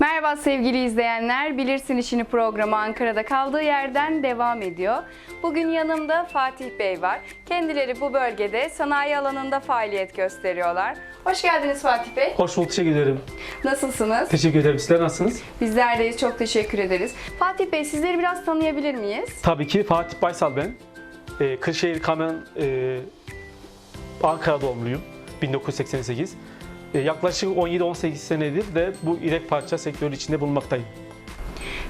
Merhaba sevgili izleyenler. Bilirsin İşini programı Ankara'da kaldığı yerden devam ediyor. Bugün yanımda Fatih Bey var. Kendileri bu bölgede sanayi alanında faaliyet gösteriyorlar. Hoş geldiniz Fatih Bey. Hoş bulduk, teşekkür ederim. Nasılsınız? Teşekkür ederim. Sizler nasılsınız? Bizler deyiz. Çok teşekkür ederiz. Fatih Bey sizleri biraz tanıyabilir miyiz? Tabii ki Fatih Baysal ben. Ee, Kırşehir Kamen e, Ankara doğumluyum. 1988. Ee, yaklaşık 17-18 senedir de bu irek parça sektörü içinde bulunmaktayım.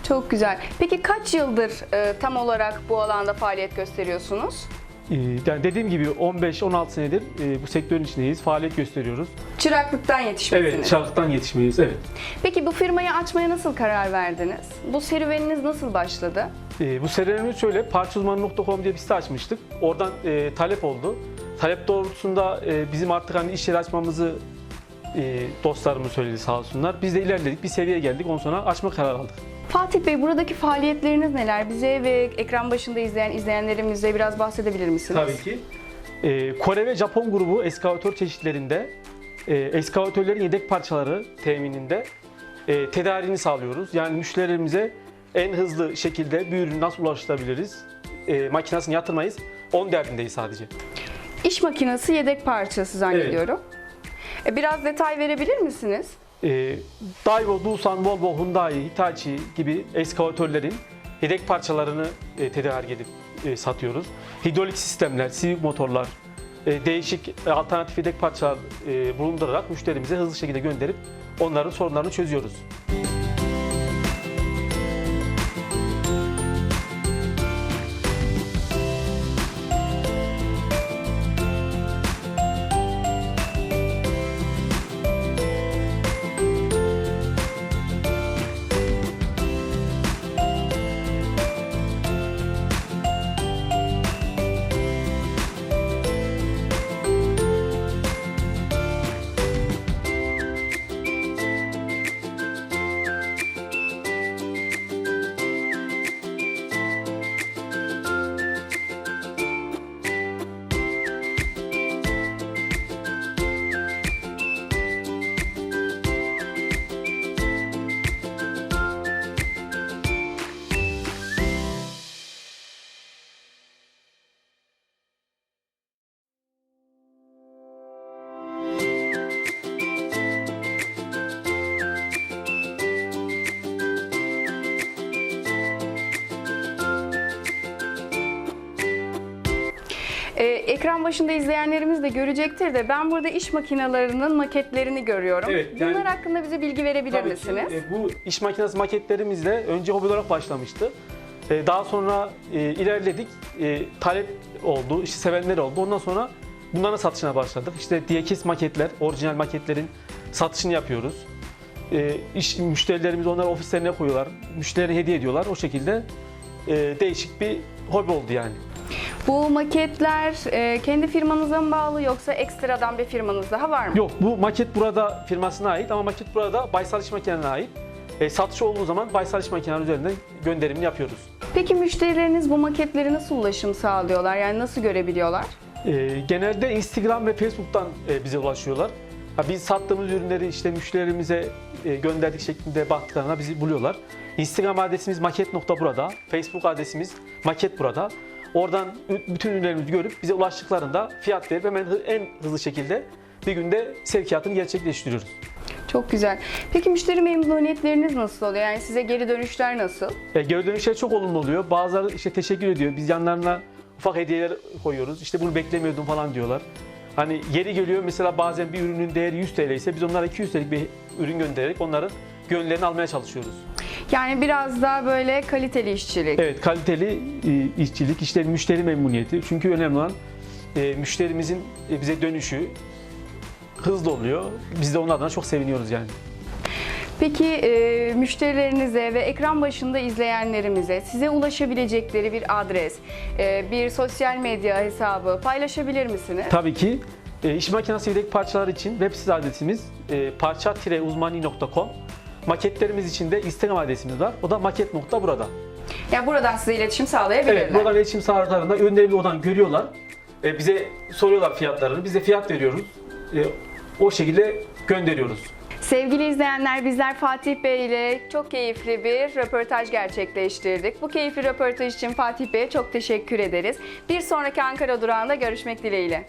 Çok güzel. Peki kaç yıldır e, tam olarak bu alanda faaliyet gösteriyorsunuz? Ee, yani dediğim gibi 15-16 senedir e, bu sektörün içindeyiz. Faaliyet gösteriyoruz. Çıraklıktan yetişmesiniz. Evet, çarktan yetişmeyiz. Evet. Peki bu firmayı açmaya nasıl karar verdiniz? Bu serüveniniz nasıl başladı? Ee, bu serüvenimiz şöyle, parçauzmanı.com diye bir site açmıştık. Oradan e, talep oldu. Talep doğrultusunda e, bizim artık hani iş yeri açmamızı e, dostlarımız söyledi sağ olsunlar. Biz de ilerledik, bir seviyeye geldik. Ondan sonra açma kararı aldık. Fatih Bey buradaki faaliyetleriniz neler? Bize ve ekran başında izleyen izleyenlerimize biraz bahsedebilir misiniz? Tabii ki. E, Kore ve Japon grubu eskavatör çeşitlerinde e, eskavatörlerin yedek parçaları temininde e, tedariğini sağlıyoruz. Yani müşterilerimize en hızlı şekilde bir ürünü nasıl ulaştırabiliriz? E, makinesini yatırmayız. On derdindeyiz sadece. İş makinesi yedek parçası zannediyorum. E, Biraz detay verebilir misiniz? E, Daewoo, Doosan, Volvo, Hyundai, Hitachi gibi eskavatörlerin yedek parçalarını e, tedarik edip e, satıyoruz. Hidrolik sistemler, sivik motorlar, e, değişik e, alternatif yedek parçalar e, bulundurarak müşterimize hızlı şekilde gönderip onların sorunlarını çözüyoruz. E, ekran başında izleyenlerimiz de görecektir de ben burada iş makinelerinin maketlerini görüyorum. Evet, yani- Bunlar hakkında bize bilgi verebilir Tabii ki, misiniz? e, bu iş makinesi maketlerimizle önce hobi olarak başlamıştı. E, daha sonra e, ilerledik. E, talep oldu, işte sevenler oldu. Ondan sonra bunların satışına başladık. İşte diyekes maketler, orijinal maketlerin satışını yapıyoruz. E, iş müşterilerimiz onları ofislerine koyuyorlar. Müşterilerine hediye ediyorlar. O şekilde e, değişik bir hobi oldu yani. Bu maketler e, kendi firmanıza mı bağlı yoksa ekstradan bir firmanız daha var mı? Yok bu maket burada firmasına ait ama maket burada Baysal İş Makinelerine ait. E, satış olduğu zaman Baysal İş Makineleri üzerinden gönderimini yapıyoruz. Peki müşterileriniz bu maketleri nasıl ulaşım sağlıyorlar? Yani nasıl görebiliyorlar? E, genelde Instagram ve Facebook'tan e, bize ulaşıyorlar. Ha, biz sattığımız ürünleri işte müşterilerimize e, gönderdik şeklinde baktıklarında bizi buluyorlar. Instagram adresimiz maket.burada, Facebook adresimiz maket burada. Oradan bütün ürünlerimizi görüp bize ulaştıklarında fiyat verip hemen en hızlı şekilde bir günde sevkiyatını gerçekleştiriyoruz. Çok güzel. Peki müşteri memnuniyetleriniz nasıl oluyor? Yani size geri dönüşler nasıl? E, geri dönüşler çok olumlu oluyor. Bazıları işte teşekkür ediyor. Biz yanlarına ufak hediyeler koyuyoruz. İşte bunu beklemiyordum falan diyorlar. Hani yeri geliyor mesela bazen bir ürünün değeri 100 TL ise biz onlara 200 TL'lik bir ürün göndererek onların gönüllerini almaya çalışıyoruz. Yani biraz daha böyle kaliteli işçilik. Evet kaliteli e, işçilik, işte müşteri memnuniyeti. Çünkü önemli olan e, müşterimizin e, bize dönüşü hızlı oluyor. Biz de onun adına çok seviniyoruz yani. Peki e, müşterilerinize ve ekran başında izleyenlerimize size ulaşabilecekleri bir adres, e, bir sosyal medya hesabı paylaşabilir misiniz? Tabii ki e, iş makinesi yedek parçalar için web site adresimiz e, parça-uzmani.com. Maketlerimiz için de Instagram adresimiz var. O da maket.burada. Yani buradan size iletişim sağlayabilirler. Evet, buradan iletişim sağlarında ürünlerini oradan görüyorlar. E, bize soruyorlar fiyatlarını. Biz de fiyat veriyoruz. E, o şekilde gönderiyoruz. Sevgili izleyenler bizler Fatih Bey ile çok keyifli bir röportaj gerçekleştirdik. Bu keyifli röportaj için Fatih Bey'e çok teşekkür ederiz. Bir sonraki Ankara durağında görüşmek dileğiyle.